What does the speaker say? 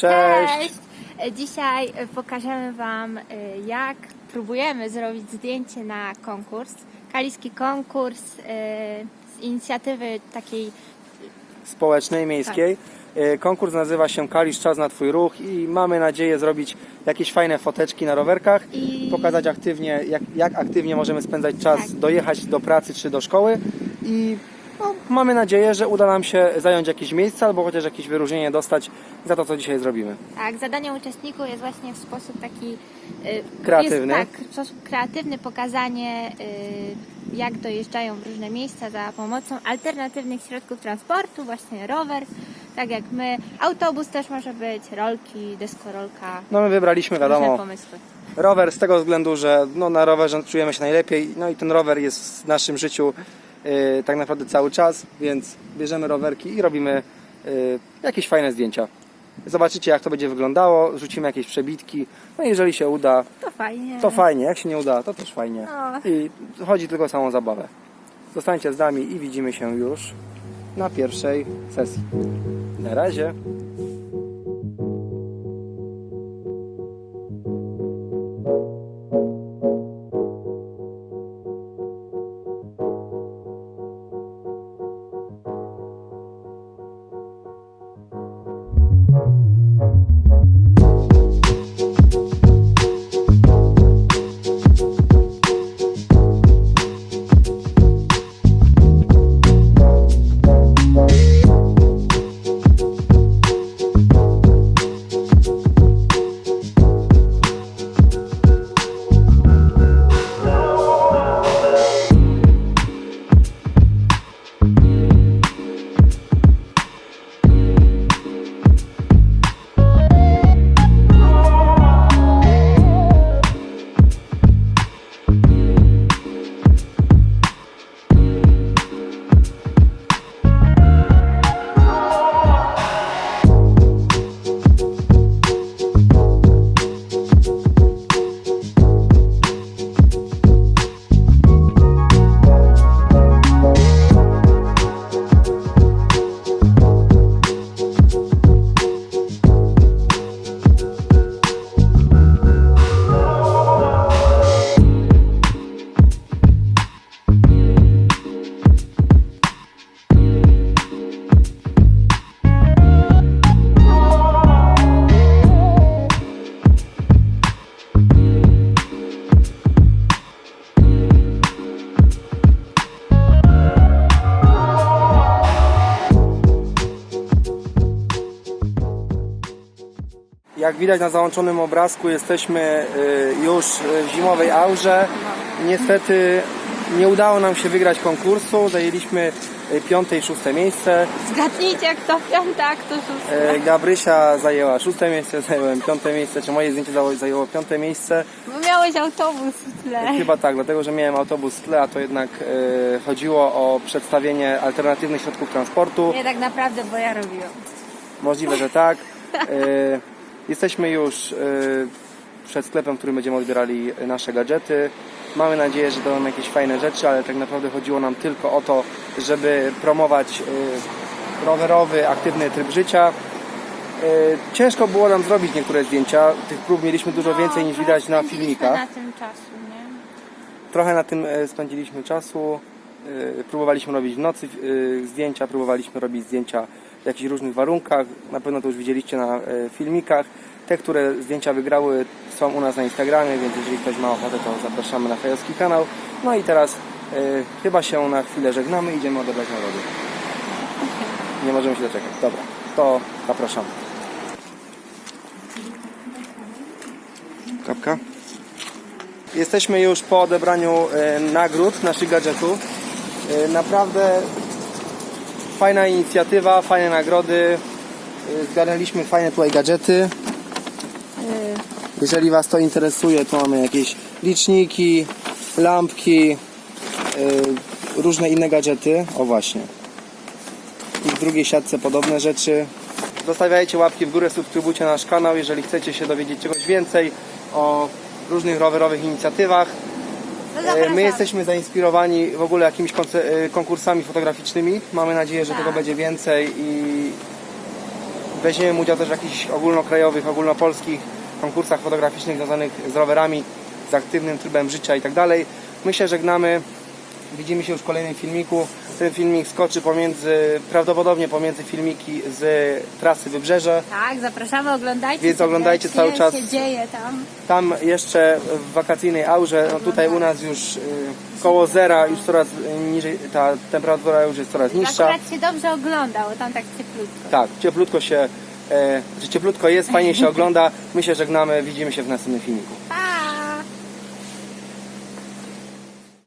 Cześć! Dzisiaj pokażemy Wam, e, jak próbujemy zrobić zdjęcie na konkurs. Kaliski konkurs e, z inicjatywy takiej Społecznej, miejskiej. E, Konkurs nazywa się Kalisz Czas na Twój Ruch i mamy nadzieję zrobić jakieś fajne foteczki na rowerkach I- pokazać aktywnie, jak, jak aktywnie możemy spędzać czas, Tak. dojechać do pracy czy do szkoły i no, mamy nadzieję, że uda nam się zająć jakieś miejsce albo chociaż jakieś wyróżnienie dostać za to, co dzisiaj zrobimy. Tak, zadaniem uczestników jest właśnie w sposób taki y, Kreatywny. Jest, tak, w sposób kreatywny pokazanie, y, jak dojeżdżają w różne miejsca za pomocą alternatywnych środków transportu, właśnie rower, tak jak my. Autobus też może być, rolki, deskorolka, No my wybraliśmy, wiadomo, pomysły. rower z tego względu, że no, na rowerze czujemy się najlepiej, no i ten rower jest w naszym życiu tak naprawdę cały czas, więc bierzemy rowerki i robimy e, jakieś fajne zdjęcia. Zobaczycie jak to będzie wyglądało, rzucimy jakieś przebitki, no i jeżeli się uda, To fajnie. to fajnie, jak się nie uda, to też fajnie. No. I chodzi tylko o samą zabawę. Zostańcie z nami i widzimy się już na pierwszej sesji. Na razie. Jak widać na załączonym obrazku jesteśmy y, już w zimowej aurze. Niestety nie udało nam się wygrać konkursu. Zajęliśmy y, piąte i szóste miejsce. Zgadnijcie, kto piąta, a kto szósta. E, Gabrysia zajęła szóste miejsce, zająłem piąte miejsce, czy moje zdjęcie zajęło- piąte miejsce. Bo miałeś autobus w tle. Chyba tak, dlatego że miałem autobus w tle, a to jednak chodziło o przedstawienie alternatywnych środków transportu. Nie tak naprawdę, bo ja robiłam. Możliwe, że tak. Jesteśmy już e, przed sklepem, w którym będziemy odbierali nasze gadżety. Mamy nadzieję, że dadzą jakieś fajne rzeczy, ale tak naprawdę chodziło nam tylko o to, żeby promować e, rowerowy, aktywny tryb życia. E, Ciężko było nam zrobić niektóre zdjęcia. Tych prób mieliśmy dużo więcej niż widać na No, filmikach. na tym czasu, nie? Trochę na tym e, spędziliśmy czasu. E, Próbowaliśmy robić w nocy e, zdjęcia, próbowaliśmy robić zdjęcia w jakichś różnych warunkach. Na pewno to już widzieliście na e, filmikach. Te, które zdjęcia wygrały są u nas na Instagramie, więc jeżeli ktoś ma ochotę, to zapraszamy na fejowski kanał. No i teraz e, chyba się na chwilę żegnamy, idziemy odebrać nagrody. Nie możemy się doczekać. Dobra, to zapraszamy. Kapka. Jesteśmy już po odebraniu e, nagród naszych gadżetów. Naprawdę fajna inicjatywa, fajne nagrody. E, Zgarnęliśmy fajne tutaj gadżety. Jeżeli Was to interesuje, to mamy jakieś liczniki, lampki, e, różne inne gadżety. O właśnie. I w drugiej siatce podobne rzeczy. Zostawiajcie łapki w górę, subskrybujcie nasz kanał, jeżeli chcecie się dowiedzieć czegoś więcej o różnych rowerowych inicjatywach. No E. My jesteśmy zainspirowani w ogóle jakimiś e, konkursami fotograficznymi. Mamy nadzieję, że Tak. tego będzie więcej i weźmiemy udział też w jakichś ogólnokrajowych, ogólnopolskich konkursach fotograficznych związanych z rowerami, z aktywnym trybem życia i tak dalej. My się żegnamy. Widzimy się już w kolejnym filmiku. Ten filmik skoczy pomiędzy, prawdopodobnie pomiędzy filmiki z trasy Wybrzeże. Tak, zapraszamy, oglądajcie. Więc oglądajcie cały czas. się dzieje tam. Tam jeszcze w wakacyjnej aurze, no tutaj u nas już y, koło zera, już coraz niżej, ta temperatura już jest coraz niższa. Akurat się dobrze oglądało, tam tak cieplutko. Tak, cieplutko się, e, że cieplutko jest, fajnie się ogląda. My się żegnamy, widzimy się w następnym filmiku. Pa!